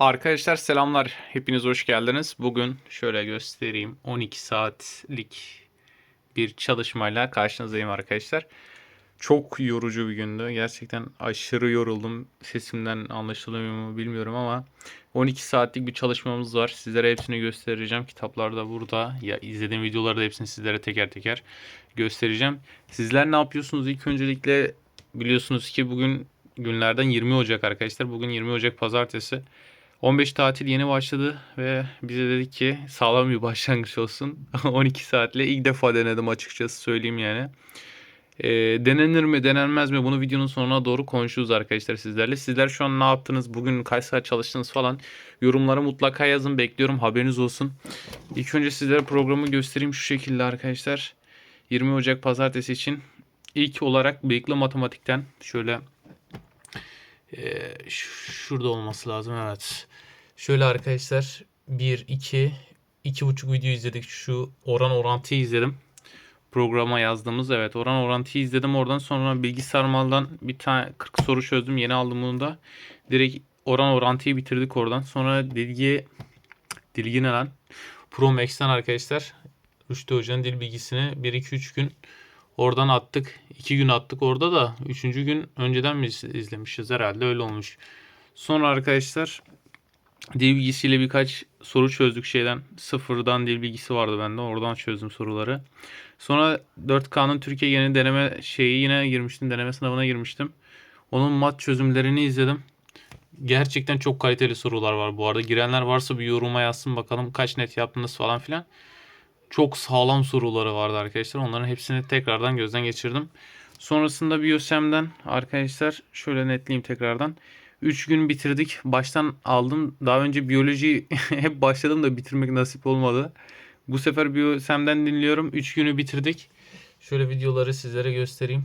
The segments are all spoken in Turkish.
Arkadaşlar selamlar. Hepiniz hoş geldiniz. Bugün şöyle göstereyim. 12 saatlik bir çalışmayla karşınızdayım arkadaşlar. Çok yorucu bir gündü. Gerçekten aşırı yoruldum. Sesimden anlaşılıyor mu bilmiyorum ama 12 saatlik bir çalışmamız var. Sizlere hepsini göstereceğim. Kitaplar da burada. Ya izlediğim videolarda hepsini sizlere teker teker göstereceğim. Sizler ne yapıyorsunuz? İlk öncelikle biliyorsunuz ki bugün günlerden 20 Ocak arkadaşlar. Bugün 20 Ocak pazartesi. 15 tatil yeni başladı ve bize dedik ki sağlam bir başlangıç olsun. 12 saatle ilk defa denedim açıkçası söyleyeyim yani. Ee, denenir mi denenmez mi bunu videonun sonuna doğru konuşuruz arkadaşlar sizlerle. Sizler şu an ne yaptınız bugün kaç saat çalıştınız falan yorumlara mutlaka yazın bekliyorum haberiniz olsun. İlk önce sizlere programı göstereyim şu şekilde arkadaşlar. 20 Ocak pazartesi için ilk olarak bıyıklı matematikten şöyle ee, şurada olması lazım evet. Şöyle arkadaşlar 1 2 iki buçuk video izledik. Şu oran orantıyı izledim. Programa yazdığımız evet oran orantıyı izledim. Oradan sonra bilgisayar maldan bir tane 40 soru çözdüm. Yeni aldım bunu da. Direkt oran orantıyı bitirdik oradan. Sonra dilgi dilgi ne lan? Pro Max'ten arkadaşlar Rüştü Hoca'nın dil bilgisini 1-2-3 gün Oradan attık. 2 gün attık orada da. Üçüncü gün önceden mi iz- izlemişiz herhalde öyle olmuş. Sonra arkadaşlar dil bilgisiyle birkaç soru çözdük şeyden. Sıfırdan dil bilgisi vardı bende. Oradan çözdüm soruları. Sonra 4K'nın Türkiye yeni deneme şeyi yine girmiştim. Deneme sınavına girmiştim. Onun mat çözümlerini izledim. Gerçekten çok kaliteli sorular var bu arada. Girenler varsa bir yoruma yazsın bakalım kaç net yaptınız falan filan çok sağlam soruları vardı arkadaşlar. Onların hepsini tekrardan gözden geçirdim. Sonrasında Biosem'den arkadaşlar şöyle netleyeyim tekrardan. 3 gün bitirdik. Baştan aldım. Daha önce biyoloji hep başladım da bitirmek nasip olmadı. Bu sefer Biosem'den dinliyorum. 3 günü bitirdik. Şöyle videoları sizlere göstereyim.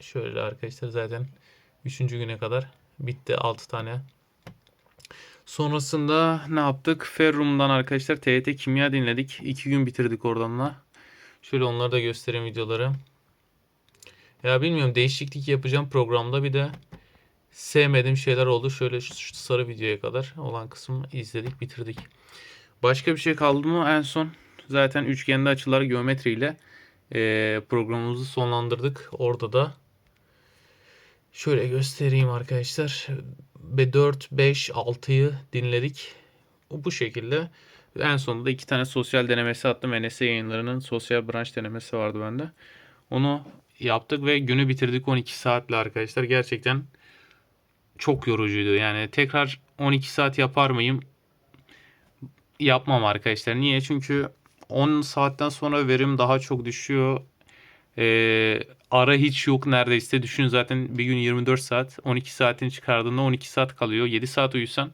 Şöyle arkadaşlar zaten 3. güne kadar bitti 6 tane Sonrasında ne yaptık? Ferrum'dan arkadaşlar TYT kimya dinledik. 2 gün bitirdik oradan da. Şöyle onları da göstereyim videoları. Ya bilmiyorum değişiklik yapacağım programda bir de sevmediğim şeyler oldu. Şöyle şu şu sarı videoya kadar olan kısmı izledik bitirdik. Başka bir şey kaldı mı? En son zaten üçgende açılar geometriyle eee programımızı sonlandırdık. Orada da Şöyle göstereyim arkadaşlar. Ve 4, 5, 6'yı dinledik. Bu şekilde. En sonunda iki tane sosyal denemesi attım. NS yayınlarının sosyal branş denemesi vardı bende. Onu yaptık ve günü bitirdik 12 saatle arkadaşlar. Gerçekten çok yorucuydu. Yani tekrar 12 saat yapar mıyım? Yapmam arkadaşlar. Niye? Çünkü 10 saatten sonra verim daha çok düşüyor. Ee, ara hiç yok neredeyse. Düşün zaten bir gün 24 saat. 12 saatini çıkardığında 12 saat kalıyor. 7 saat uyusan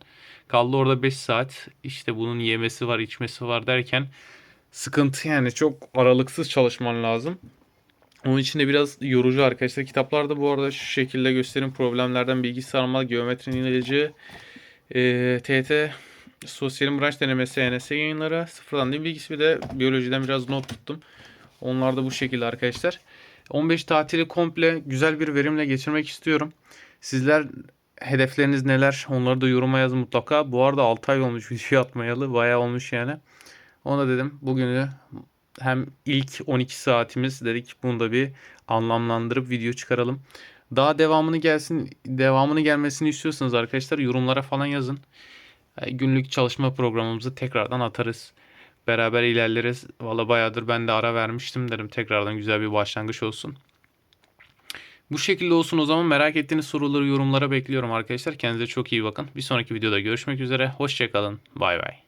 kaldı orada 5 saat. İşte bunun yemesi var, içmesi var derken sıkıntı yani. Çok aralıksız çalışman lazım. Onun için de biraz yorucu arkadaşlar. Kitaplarda bu arada şu şekilde göstereyim. Problemlerden bilgi sarmal, geometrinin ilacı, e, TT, sosyal branş denemesi, NS yayınları, sıfırdan dil bilgisi bir de biyolojiden biraz not tuttum. Onlar da bu şekilde arkadaşlar. 15 tatili komple güzel bir verimle geçirmek istiyorum. Sizler hedefleriniz neler? Onları da yoruma yazın mutlaka. Bu arada 6 ay olmuş video atmayalı. Bayağı olmuş yani. Ona dedim bugünü hem ilk 12 saatimiz dedik bunu da bir anlamlandırıp video çıkaralım. Daha devamını gelsin, devamını gelmesini istiyorsanız arkadaşlar yorumlara falan yazın. Günlük çalışma programımızı tekrardan atarız beraber ilerleriz. Valla bayağıdır ben de ara vermiştim dedim. Tekrardan güzel bir başlangıç olsun. Bu şekilde olsun o zaman merak ettiğiniz soruları yorumlara bekliyorum arkadaşlar. Kendinize çok iyi bakın. Bir sonraki videoda görüşmek üzere. Hoşçakalın. Bay bay.